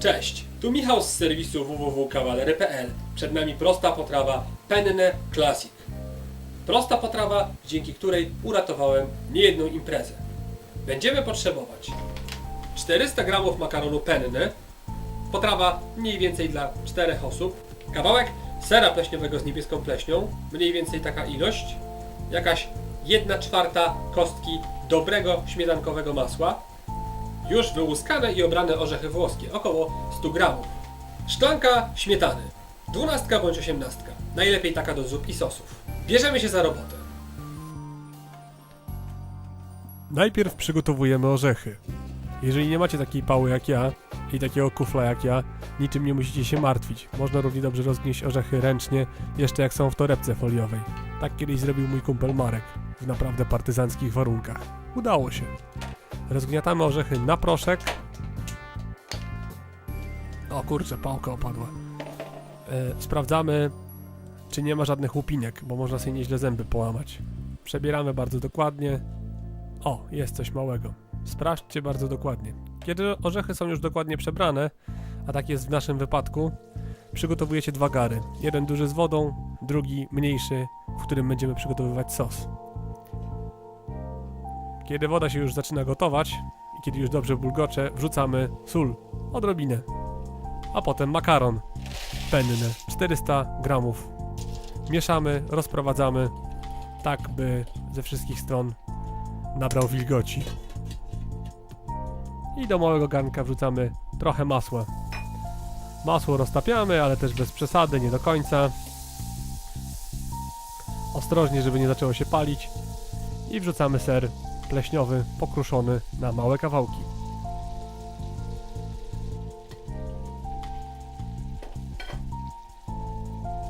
Cześć, tu Michał z serwisu www.kawalery.pl. Przed nami prosta potrawa Penne Classic. Prosta potrawa, dzięki której uratowałem niejedną imprezę. Będziemy potrzebować 400 g makaronu penne, potrawa mniej więcej dla 4 osób, kawałek sera pleśniowego z niebieską pleśnią, mniej więcej taka ilość, jakaś 1 czwarta kostki dobrego śmietankowego masła, już wyłuskane i obrane orzechy włoskie, około 100 gramów. Szklanka śmietany, 12 bądź 18, najlepiej taka do zup i sosów. Bierzemy się za robotę. Najpierw przygotowujemy orzechy. Jeżeli nie macie takiej pały jak ja i takiego kufla jak ja, niczym nie musicie się martwić. Można równie dobrze rozgnieść orzechy ręcznie, jeszcze jak są w torebce foliowej. Tak kiedyś zrobił mój kumpel Marek, w naprawdę partyzanckich warunkach. Udało się. Rozgniatamy orzechy na proszek. O kurczę, pałka opadła. E, sprawdzamy, czy nie ma żadnych łupinek, bo można sobie nieźle zęby połamać. Przebieramy bardzo dokładnie, o, jest coś małego. Sprawdźcie bardzo dokładnie. Kiedy orzechy są już dokładnie przebrane, a tak jest w naszym wypadku, przygotowujecie dwa gary. Jeden duży z wodą, drugi mniejszy, w którym będziemy przygotowywać sos. Kiedy woda się już zaczyna gotować i kiedy już dobrze bulgocze, wrzucamy sól, odrobinę, a potem makaron penne, 400 gramów. Mieszamy, rozprowadzamy, tak by ze wszystkich stron nabrał wilgoci. I do małego garnka wrzucamy trochę masła. Masło roztapiamy, ale też bez przesady, nie do końca. Ostrożnie, żeby nie zaczęło się palić. I wrzucamy ser pleśniowy, pokruszony na małe kawałki.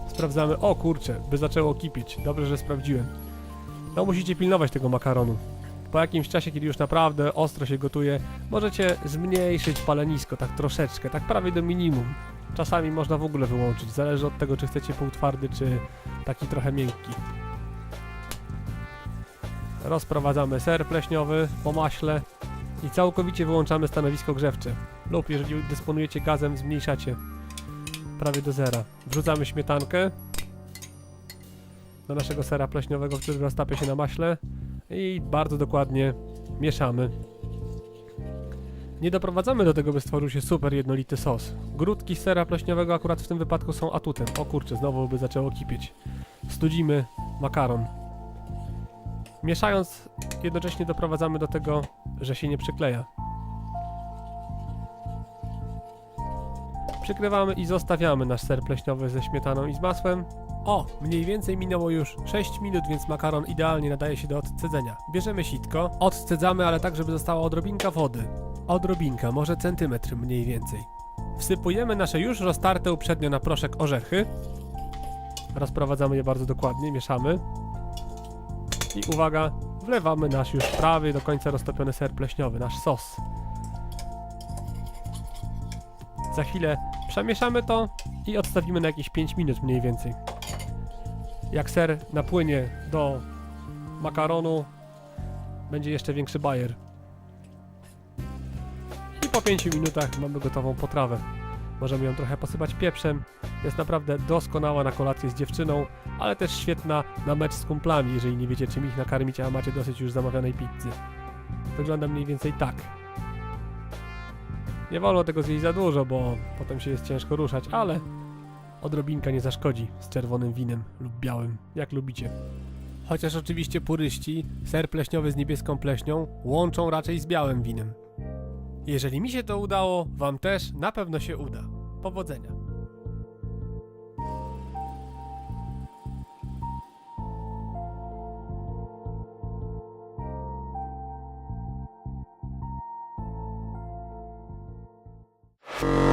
Sprawdzamy. O kurczę, by zaczęło kipieć. Dobrze, że sprawdziłem. No musicie pilnować tego makaronu. Po jakimś czasie, kiedy już naprawdę ostro się gotuje, możecie zmniejszyć palenisko tak troszeczkę, tak prawie do minimum. Czasami można w ogóle wyłączyć, zależy od tego, czy chcecie półtwardy, czy taki trochę miękki. Rozprowadzamy ser pleśniowy po maśle i całkowicie wyłączamy stanowisko grzewcze. Lub jeżeli dysponujecie gazem, zmniejszacie prawie do zera. Wrzucamy śmietankę do naszego sera pleśniowego, który roztapia się na maśle i bardzo dokładnie mieszamy. Nie doprowadzamy do tego, by stworzył się super jednolity sos. Grudki sera pleśniowego akurat w tym wypadku są atutem. O kurczę, znowu by zaczęło kipieć. Studzimy makaron. Mieszając, jednocześnie doprowadzamy do tego, że się nie przykleja. Przykrywamy i zostawiamy nasz ser pleśniowy ze śmietaną i z masłem. O, mniej więcej minęło już 6 minut, więc makaron idealnie nadaje się do odcedzenia. Bierzemy sitko, odcedzamy, ale tak, żeby została odrobinka wody. Odrobinka, może centymetr mniej więcej. Wsypujemy nasze już roztarte uprzednio na proszek orzechy. Rozprowadzamy je bardzo dokładnie, mieszamy. I uwaga, wlewamy nasz już prawie do końca roztopiony ser pleśniowy, nasz sos. Za chwilę przemieszamy to i odstawimy na jakieś 5 minut mniej więcej. Jak ser napłynie do makaronu, będzie jeszcze większy bajer. I po 5 minutach mamy gotową potrawę. Możemy ją trochę posypać pieprzem. Jest naprawdę doskonała na kolację z dziewczyną, ale też świetna na mecz z kumplami, jeżeli nie wiecie czym ich nakarmić, a macie dosyć już zamawianej pizzy. Wygląda mniej więcej tak. Nie wolno tego zjeść za dużo, bo potem się jest ciężko ruszać, ale odrobinka nie zaszkodzi z czerwonym winem lub białym, jak lubicie. Chociaż oczywiście puryści ser pleśniowy z niebieską pleśnią łączą raczej z białym winem. Jeżeli mi się to udało, wam też na pewno się uda. Powodzenia. Uh...